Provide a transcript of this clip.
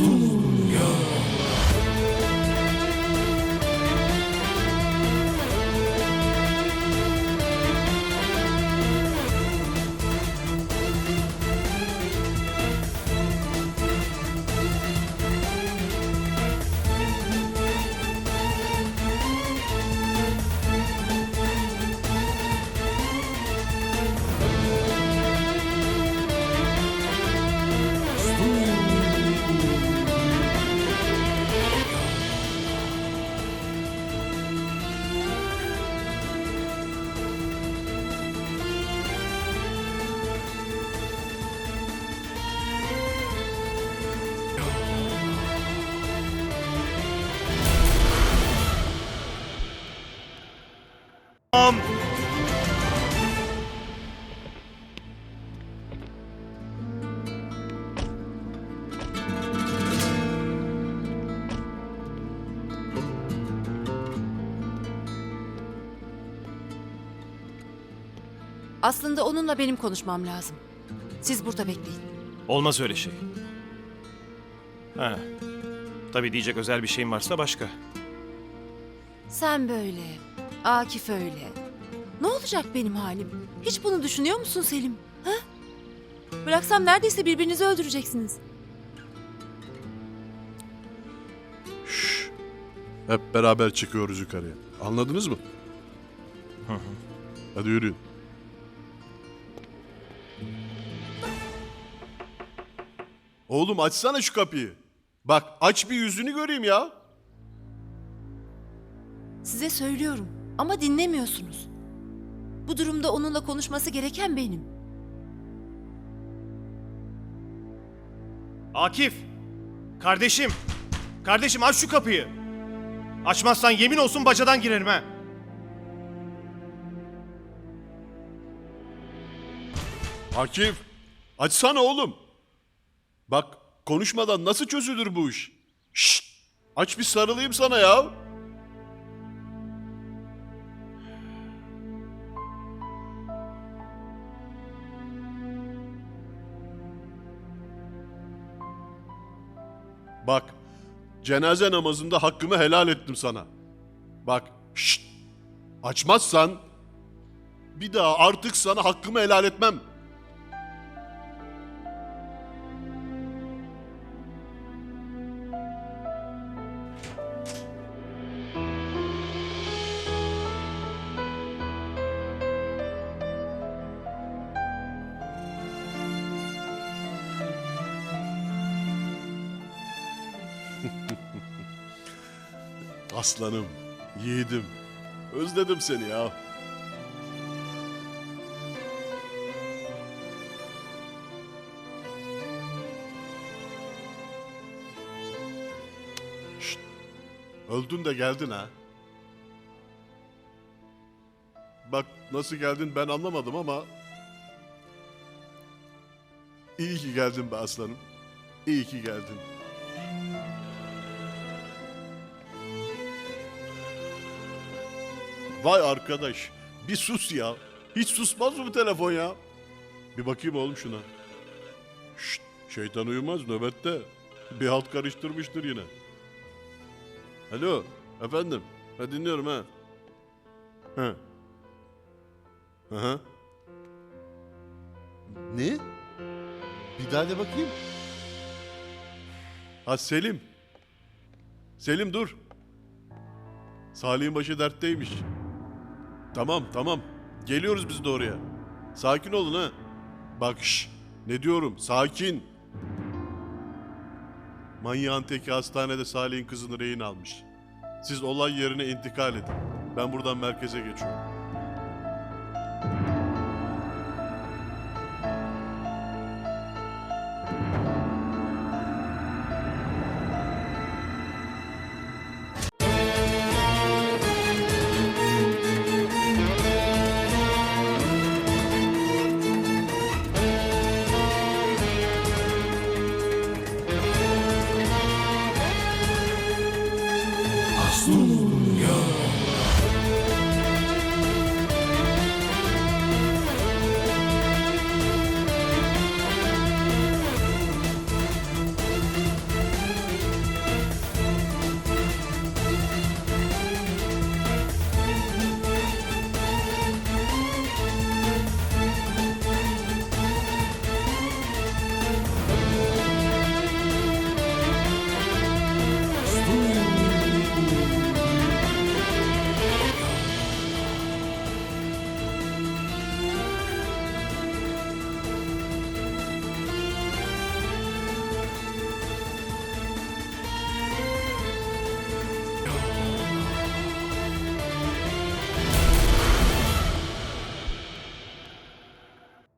Azul. Aslında onunla benim konuşmam lazım. Siz burada bekleyin. Olmaz öyle şey. Ha. Tabii diyecek özel bir şeyin varsa başka. Sen böyle, Akif öyle. Ne olacak benim halim? Hiç bunu düşünüyor musun Selim? Ha? Bıraksam neredeyse birbirinizi öldüreceksiniz. Hep beraber çıkıyoruz yukarıya. Anladınız mı? Hadi yürüyün. Oğlum açsana şu kapıyı. Bak aç bir yüzünü göreyim ya. Size söylüyorum ama dinlemiyorsunuz. Bu durumda onunla konuşması gereken benim. Akif! Kardeşim! Kardeşim aç şu kapıyı. Açmazsan yemin olsun bacadan girerim ha. Akif açsana oğlum. Bak konuşmadan nasıl çözülür bu iş? Şşt! Aç bir sarılayım sana ya. Bak, cenaze namazında hakkımı helal ettim sana. Bak, şşt! Açmazsan bir daha artık sana hakkımı helal etmem. Aslanım, yiğidim. Özledim seni ya. Şşt, öldün de geldin ha. Bak nasıl geldin ben anlamadım ama... İyi ki geldin be aslanım. İyi ki geldin. Vay arkadaş. Bir sus ya. Hiç susmaz mı bu telefon ya? Bir bakayım oğlum şuna. Şşt, şeytan uyumaz nöbette. Bir halt karıştırmıştır yine. Alo, efendim. Ha dinliyorum ha. Ha. Aha. Ne? Bir daha de bakayım. Ha Selim. Selim dur. Salih'in başı dertteymiş. Tamam tamam. Geliyoruz biz de oraya. Sakin olun ha. Bak şş, ne diyorum sakin. Manyağın teki hastanede Salih'in kızını rehin almış. Siz olay yerine intikal edin. Ben buradan merkeze geçiyorum. 不要。